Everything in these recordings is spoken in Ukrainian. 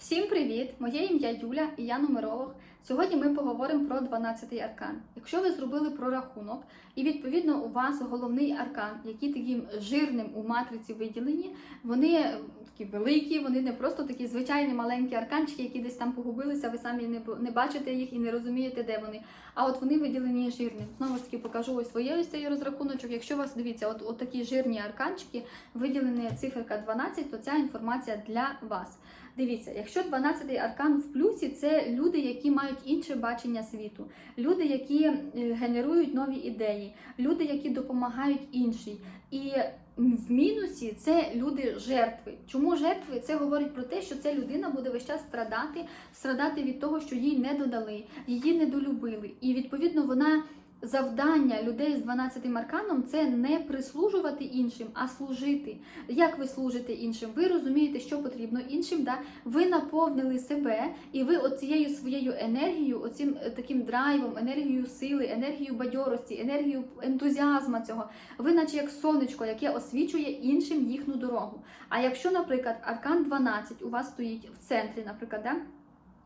Всім привіт! Моє ім'я Юля і я нумеролог. Сьогодні ми поговоримо про 12-й аркан. Якщо ви зробили прорахунок, і відповідно у вас головний аркан, який таким жирним у матриці виділені, вони е, такі великі, вони не просто такі звичайні маленькі арканчики, які десь там погубилися, ви самі не, не бачите їх і не розумієте, де вони. А от вони виділені жирним. Знову ж таки покажу ось своє ось цей розрахуночок. Якщо у вас дивіться, от, от такі жирні арканчики, виділені циферка 12, то ця інформація для вас. Дивіться, якщо 12-й аркан в плюсі, це люди, які мають інше бачення світу, люди, які е, генерують нові ідеї, люди, які допомагають іншій. І в мінусі це люди жертви. Чому жертви? Це говорить про те, що ця людина буде весь час страдати, страдати від того, що їй не додали, її недолюбили. І відповідно вона. Завдання людей з 12 арканом це не прислужувати іншим, а служити. Як ви служите іншим? Ви розумієте, що потрібно іншим. Да? Ви наповнили себе, і ви оцією своєю енергією, оцим е, таким драйвом, енергією сили, енергією бадьорості, енергією ентузіазму цього. Ви, наче як сонечко, яке освічує іншим їхню дорогу. А якщо, наприклад, аркан 12 у вас стоїть в центрі, наприклад, да?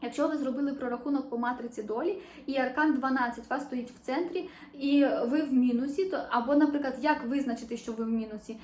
Якщо ви зробили прорахунок по матриці долі, і аркан 12 у вас стоїть в центрі, і ви в мінусі, то або, наприклад, як визначити, що ви в мінусі?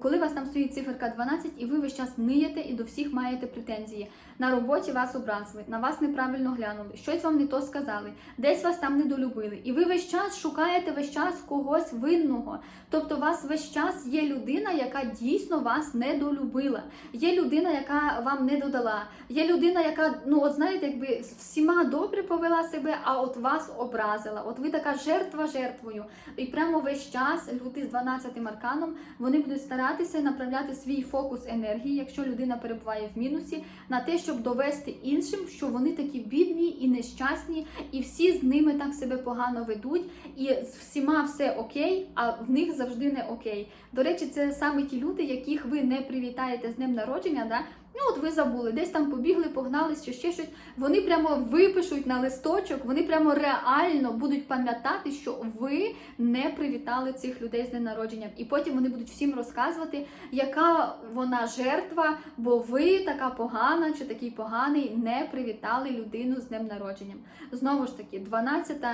Коли у вас там стоїть циферка 12, і ви весь час ниєте і до всіх маєте претензії. На роботі вас образили, на вас неправильно глянули, щось вам не то сказали, десь вас там недолюбили. І ви весь час шукаєте весь час когось винного. Тобто, у вас весь час є людина, яка дійсно вас недолюбила. Є людина, яка вам не додала. Є людина, яка, ну от знаєте, якби всіма добре повела себе, а от вас образила. От ви така жертва жертвою. І прямо весь час люди з 12 арканом вони будуть старатися направляти свій фокус енергії, якщо людина перебуває в мінусі, на те, щоб довести іншим, що вони такі бідні і нещасні, і всі з ними так себе погано ведуть, і з всіма все окей, а в них завжди не окей. До речі, це саме ті люди, яких ви не привітаєте з днем народження. Да? Ну, от ви забули, десь там побігли, погнались, чи ще щось. Вони прямо випишуть на листочок, вони прямо реально будуть пам'ятати, що ви не привітали цих людей з днем народження. І потім вони будуть всім розказувати, яка вона жертва, бо ви така погана чи такий поганий не привітали людину з днем народження. Знову ж таки, 12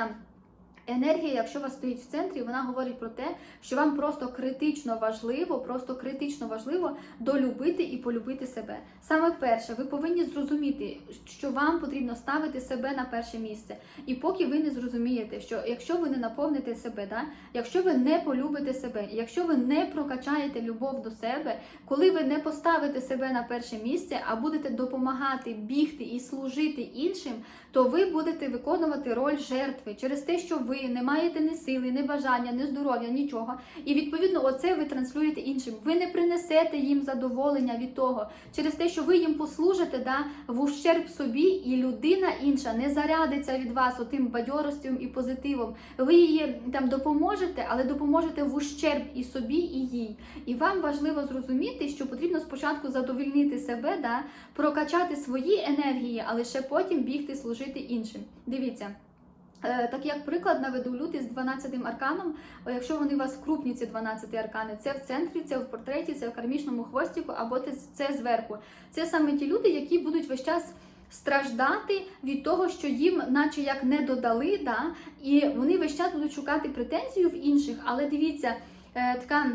Енергія, якщо у вас стоїть в центрі, вона говорить про те, що вам просто критично важливо, просто критично важливо долюбити і полюбити себе. Саме перше, ви повинні зрозуміти, що вам потрібно ставити себе на перше місце. І поки ви не зрозумієте, що якщо ви не наповните себе, да, якщо ви не полюбите себе, якщо ви не прокачаєте любов до себе, коли ви не поставите себе на перше місце, а будете допомагати, бігти і служити іншим, то ви будете виконувати роль жертви через те, що ви не маєте ні сили, ні бажання, ні здоров'я, нічого. І відповідно, оце ви транслюєте іншим. Ви не принесете їм задоволення від того, через те, що ви їм послужите да, в ущерб собі, і людина інша не зарядиться від вас отим бадьоростю і позитивом. Ви їй там допоможете, але допоможете в ущерб і собі, і їй. І вам важливо зрозуміти, що потрібно спочатку задовольнити себе, да, прокачати свої енергії, а лише потім бігти служити іншим. Дивіться. Е, Так як приклад наведу люди з 12 арканом, якщо вони у вас крупні, ці 12 аркани, це в центрі, це в портреті, це в кармічному хвостику, або це, це зверху. Це саме ті люди, які будуть весь час страждати від того, що їм, наче як не додали, да? і вони весь час будуть шукати претензію в інших. Але дивіться, е, така.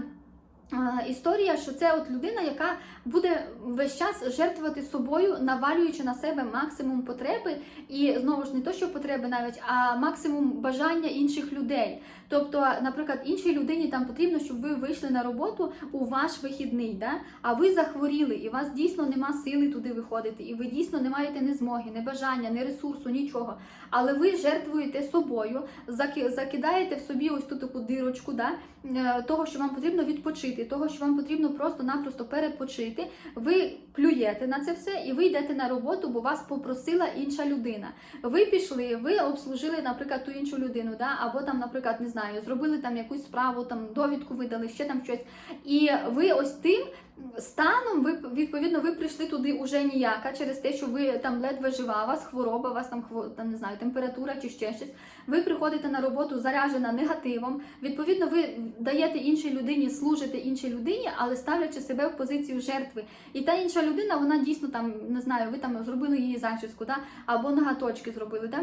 Е, Історія, що це от людина, яка буде весь час жертвувати собою, навалюючи на себе максимум потреби, і знову ж не то, що потреби навіть, а максимум бажання інших людей. Тобто, наприклад, іншій людині там потрібно, щоб ви вийшли на роботу у ваш вихідний, да? а ви захворіли, і у вас дійсно нема сили туди виходити, і ви дійсно не маєте ні змоги, ні бажання, ні ресурсу, нічого. Але ви жертвуєте собою, закидаєте в собі ось ту таку дирочку, да? е, того, що вам потрібно відпочити, того, що вам потрібно просто-напросто перепочити. Ви плюєте на це все і ви йдете на роботу, бо вас попросила інша людина. Ви пішли, ви обслужили, наприклад, ту іншу людину, да? або там, наприклад, не знаю, зробили там якусь справу, там довідку видали, ще там щось. І ви ось тим станом, ви відповідно, ви прийшли туди уже ніяка через те, що ви там ледве жива, вас хвороба, у вас там там не знаю, температура чи ще щось. Ви приходите на роботу заряджена негативом. Відповідно, ви даєте іншій людині, служите іншій людині, але ставлячи себе в позицію жертви. І та інша людина, вона дійсно там не знаю, ви там зробили її зачіску, да? або ноготочки зробили. Да?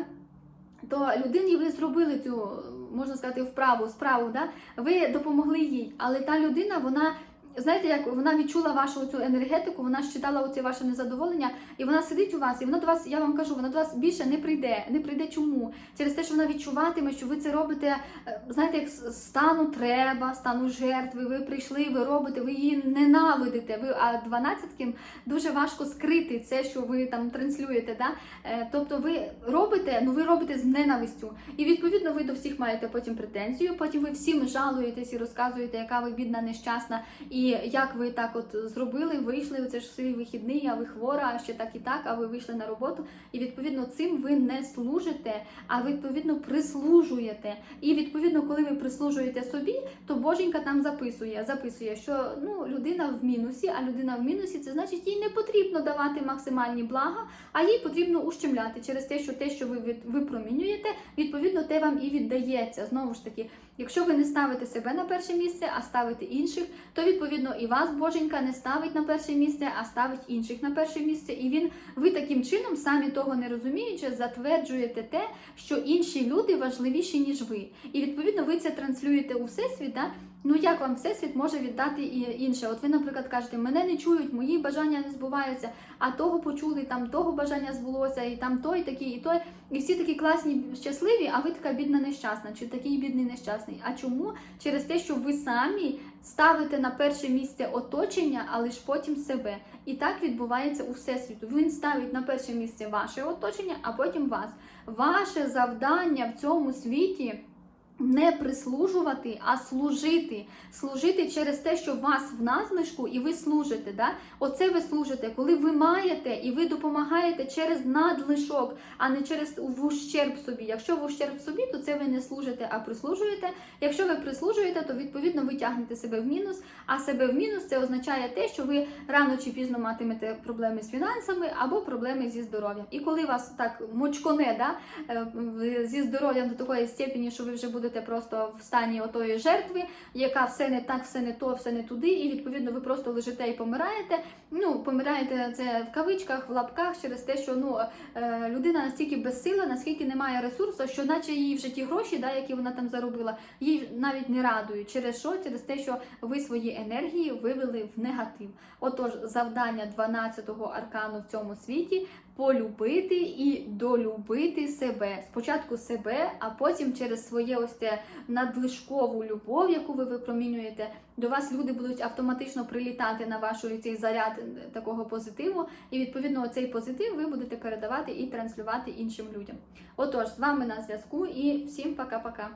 То людині ви зробили цю, можна сказати, вправу, справу, да? ви допомогли їй, але та людина, вона. Знаєте, як вона відчула вашу цю енергетику, вона считала оце ваше незадоволення, і вона сидить у вас, і вона до вас, я вам кажу, вона до вас більше не прийде. Не прийде чому? Через те, що вона відчуватиме, що ви це робите, е, знаєте, як стану треба, стану жертви. Ви прийшли, ви робите, ви її ненавидите. Ви а 12-ким дуже важко скрити це, що ви там транслюєте. Да? Е, Тобто ви робите, ну ви робите з ненавистю. І відповідно ви до всіх маєте потім претензію. Потім ви всім жалуєтесь і розказуєте, яка ви бідна, нещасна, і як ви так от зробили, вийшли. Це ж свій вихідний, а ви хвора, а ще так і так, а ви вийшли на роботу. І відповідно цим ви не служите, а відповідно прислужуєте. І відповідно, коли ви прислужуєте собі, то Боженька там записує, записує, що ну людина в мінусі, а людина в мінусі це значить їй не потрібно давати максимальні блага, а їй потрібно ущемляти через те, що те, що ви випромінюєте, відповідно, те вам і віддається. Знову ж таки, якщо ви не ставите себе на перше місце, а ставите інших, то відповідно і вас Боженька не ставить на перше місце, а ставить інших на перше місце. І він ви таким чином, самі того не розуміючи, затверджуєте те, що інші люди важливіші ніж ви. І відповідно ви це транслюєте у всесвіт. Да? Ну як вам всесвіт може віддати і інше? От ви, наприклад, кажете, мене не чують, мої бажання не збуваються, а того почули, там того бажання збулося, і там той такий, і той. І всі такі класні, щасливі, а ви така бідна нещасна, чи такий бідний нещасний. А чому? Через те, що ви самі ставите на перше місце оточення, але ж потім себе. І так відбувається у всесвіту. Він ставить на перше місце ваше оточення, а потім вас. Ваше завдання в цьому світі. Не прислужувати, а служити. Служити через те, що вас в надлишку і ви служите. Да? Оце ви служите, коли ви маєте і ви допомагаєте через надлишок, а не через в ущерб собі. Якщо в ущерб собі, то це ви не служите, а прислужуєте. Якщо ви прислужуєте, то відповідно ви тягнете себе в мінус. А себе в мінус це означає те, що ви рано чи пізно матимете проблеми з фінансами або проблеми зі здоров'ям. І коли вас так мочконе, да, е, зі здоров'ям до такої степені, що ви вже будете просто в стані отої жертви, яка все не так, все не то, все не туди, і відповідно ви просто лежите і помираєте. Ну, помираєте це в кавичках, в лапках через те, що ну е, людина настільки безсила, наскільки немає ресурсу, що наче їй вже ті гроші, да, які вона там заробила, їй навіть не радують. Через що? Через те, що ви свої енергії вивели в негатив. Отож, завдання 12-го аркану в цьому світі полюбити і долюбити себе. Спочатку себе, а потім через своє ось це надлишкову любов, яку ви випромінюєте, до вас люди будуть автоматично прилітати на ваш цей заряд е, такого позитиву, і відповідно цей позитив ви будете передавати і транслювати іншим людям. Отож, з вами на зв'язку і всім пока-пока.